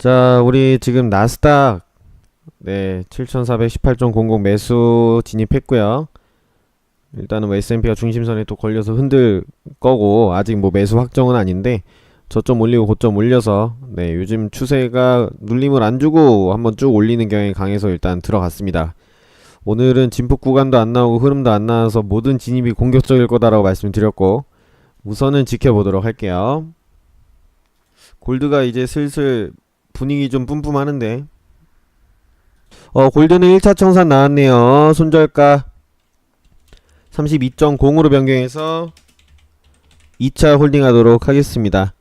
자, 우리 지금 나스닥 네, 7418.00 매수 진입했고요. 일단은 뭐 S&P가 중심선에 또 걸려서 흔들 거고 아직 뭐 매수 확정은 아닌데 저점 올리고 고점 올려서 네, 요즘 추세가 눌림을 안 주고 한번 쭉 올리는 경향이 강해서 일단 들어갔습니다. 오늘은 진폭 구간도 안 나오고 흐름도 안 나와서 모든 진입이 공격적일 거다라고 말씀드렸고 우선은 지켜보도록 할게요. 골드가 이제 슬슬 분위기 좀 뿜뿜하는데. 어 골드는 1차 청산 나왔네요. 손절가 32.0으로 변경해서 2차 홀딩하도록 하겠습니다.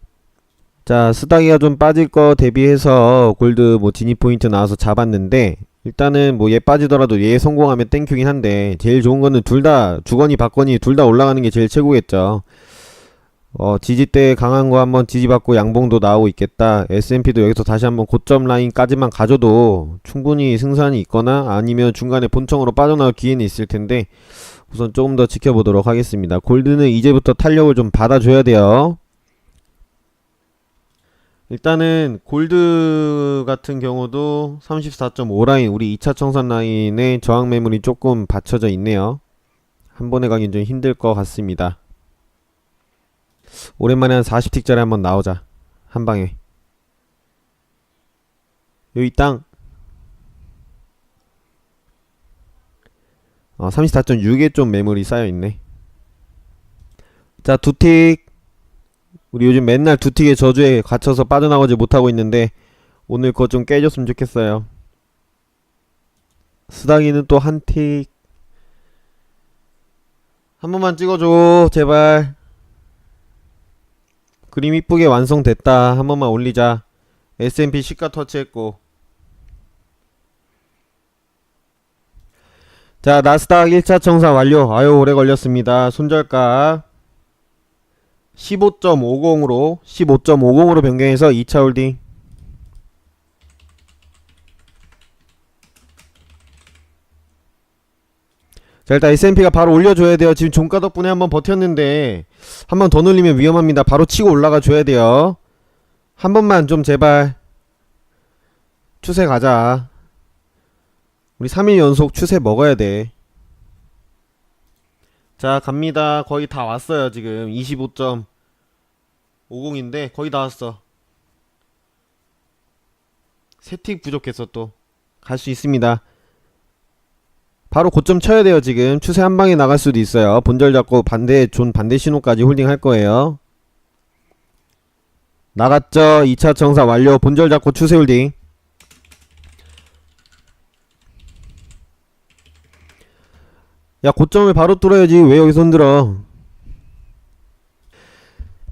자 스다기가 좀 빠질 거 대비해서 골드 뭐 진입 포인트 나와서 잡았는데 일단은 뭐 얘 빠지더라도 얘 성공하면 땡큐긴 한데 제일 좋은 거는 둘 다 주거니 받거니 둘 다 올라가는 게 제일 최고겠죠 어, 지지대 강한 거 한번 지지받고 양봉도 나오고 있겠다. S&P도 여기서 다시 한번 고점 라인까지만 가져도 충분히 승산이 있거나 아니면 중간에 본청으로 빠져나올 기회는 있을 텐데 우선 조금 더 지켜보도록 하겠습니다. 골드는 이제부터 탄력을 좀 받아줘야 돼요. 일단은 골드 같은 경우도 34.5 라인 우리 2차 청산 라인에 저항 매물이 조금 받쳐져 있네요. 한 번에 가긴 좀 힘들 것 같습니다. 오랜만에 한 40틱짜리 한번 나오자. 한 방에. 여기 땅. 어, 34.6에 좀 매물이 쌓여있네. 자 두틱. 우리 요즘 맨날 두틱의 저주에 갇혀서 빠져나가지 못하고 있는데 오늘 그거 좀 깨줬으면 좋겠어요. 수다기는 또 한 틱. 한 번만 찍어줘 제발 그림 이쁘게 완성됐다. 한 번만 올리자. S&P 시가 터치했고. 자, 나스닥 1차 청산 완료. 아유, 오래 걸렸습니다. 손절가 15.50으로 15.50으로 변경해서 2차 홀딩. 자, 일단 S&P가 바로 올려줘야 돼요. 지금 종가 덕분에 한번 버텼는데 한 번 더 눌리면 위험합니다. 바로 치고 올라가 줘야 돼요. 한 번만 좀 제발 추세 가자. 우리 3일 연속 추세 먹어야 돼. 자, 갑니다. 거의 다 왔어요, 지금. 25.50인데 거의 다 왔어. 세틱 부족해서 또 갈 수 있습니다. 바로 고점 쳐야 돼요 지금. 추세 한 방에 나갈 수도 있어요. 본절 잡고 반대 존 반대 신호까지 홀딩 할 거예요. 나갔죠? 2차 청사 완료. 본절 잡고 추세 홀딩. 야 고점을 바로 뚫어야지. 왜 여기서 흔들어?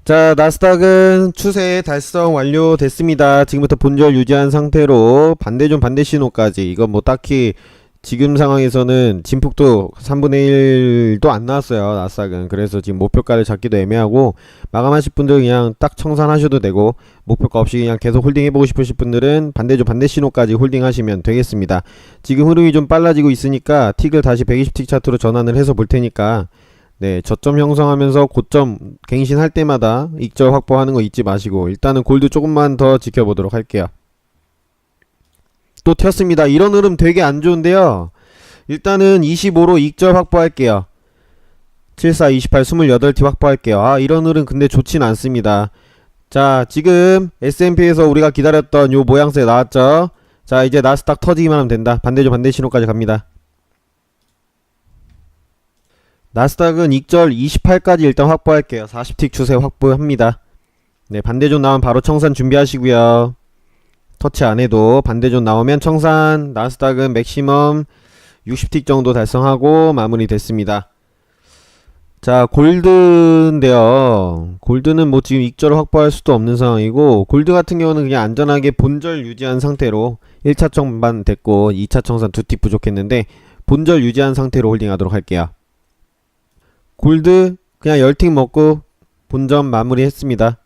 자 나스닥은 추세 달성 완료됐습니다. 지금부터 본절 유지한 상태로 반대존 반대 신호까지. 이건 뭐 딱히 지금 상황에서는 진폭도 3분의 1도 안 나왔어요 나스닥은. 그래서 지금 목표가를 잡기도 애매하고 마감하실 분들 그냥 딱 청산하셔도 되고 목표가 없이 그냥 계속 홀딩 해보고 싶으실 분들은 반대조 반대 신호까지 홀딩 하시면 되겠습니다. 지금 흐름이 좀 빨라지고 있으니까 틱을 다시 120틱 차트로 전환을 해서 볼 테니까 네 저점 형성하면서 고점 갱신할 때마다 익절 확보하는 거 잊지 마시고 일단은 골드 조금만 더 지켜보도록 할게요 또 튀었습니다. 이런 흐름 되게 안 좋은데요. 일단은 25로 익절 확보할게요. 74, 28, 28T 확보할게요. 아, 이런 흐름 근데 좋진 않습니다. 자, 지금 S&P에서 우리가 기다렸던 요 모양새 나왔죠? 자, 이제 나스닥 터지기만 하면 된다. 반대죠, 반대 신호까지 갑니다. 나스닥은 익절 28까지 일단 확보할게요. 40틱 추세 확보합니다. 네, 반대존 나오면 바로 청산 준비하시고요. 터치 안 해도 반대존 나오면 청산 나스닥은 맥시멈 60틱 정도 달성하고 마무리 됐습니다. 자 골드인데요. 골드는 뭐 지금 익절을 확보할 수도 없는 상황이고 골드 같은 경우는 그냥 안전하게 본절 유지한 상태로 1차 청반 됐고 2차 청산 두틱 부족했는데 본절 유지한 상태로 홀딩하도록 할게요. 골드 그냥 10틱 먹고 본점 마무리 했습니다.